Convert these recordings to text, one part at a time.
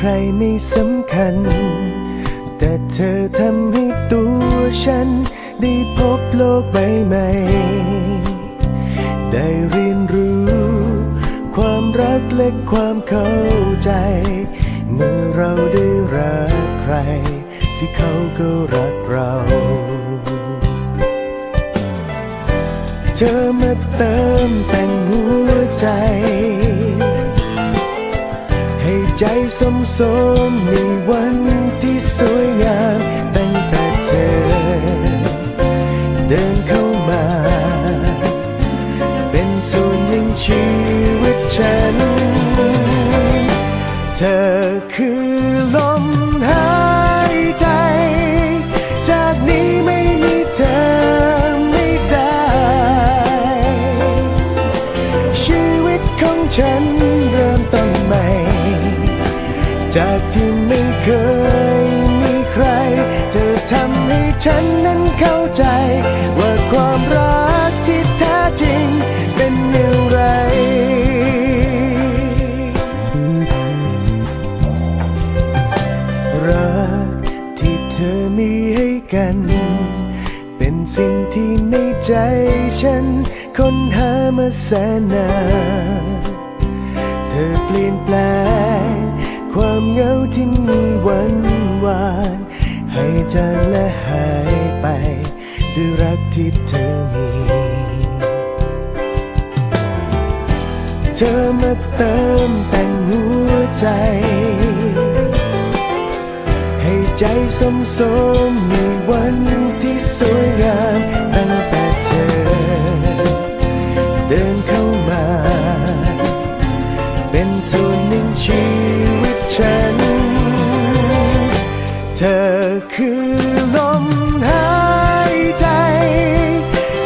ใครไม่สำคัญ แต่เธอทำให้ตัวฉัน ได้พบโลกใบใหม่ ได้เรียนรู้ ความรักและความเข้าใจ เมื่อเราได้รักใคร ที่เขาก็รักเราเธอมาเติมแต่งหัวใจ ใจสมสมในวันที่สวยงามตั้งแต่เธอ เดินเข้ามา เป็นส่วนหนึ่งชีวิตฉัน เธอคือลมหายใจ จากนี้ไม่มีเธอไม่ได้ ชีวิตของฉันเริ่มต้น จากที่ไม่เคยมีใคร เธอทำให้ฉันนั้นเข้าใจ ว่าความรักที่แท้จริงเป็นอย่างไร รักที่เธอมีให้กัน เป็นสิ่งที่ในใจฉันค้นหามาแสนนานเธอเปลี่ยนแปลง ความเหงาที่มีวันวานให้จางและหายไป ด้วยรักที่เธอมี เธอมาเติมแต่งหัวใจ ให้ใจสมสมในวันที่สวยงามตั้งแต่ เธอคือลมหายใจ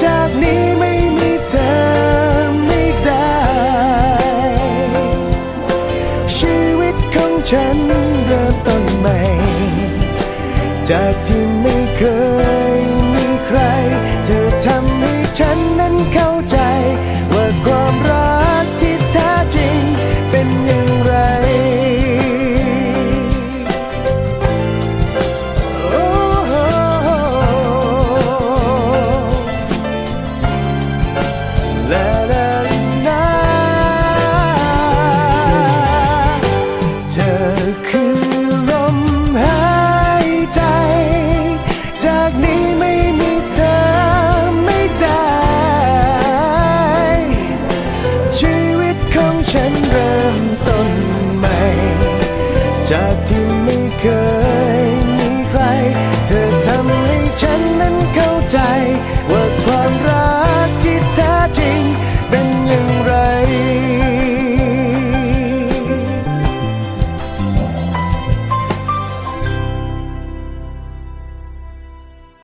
จากนี้ไม่มีเธอไม่ได้ ชีวิตของฉันเริ่มต้นใหม่ จากที่ ธอคือลมหายใจ จากนี้ไม่มีเธอไม่ได้ ชีวิตของฉันเริ่มต้นใหม่ จากที่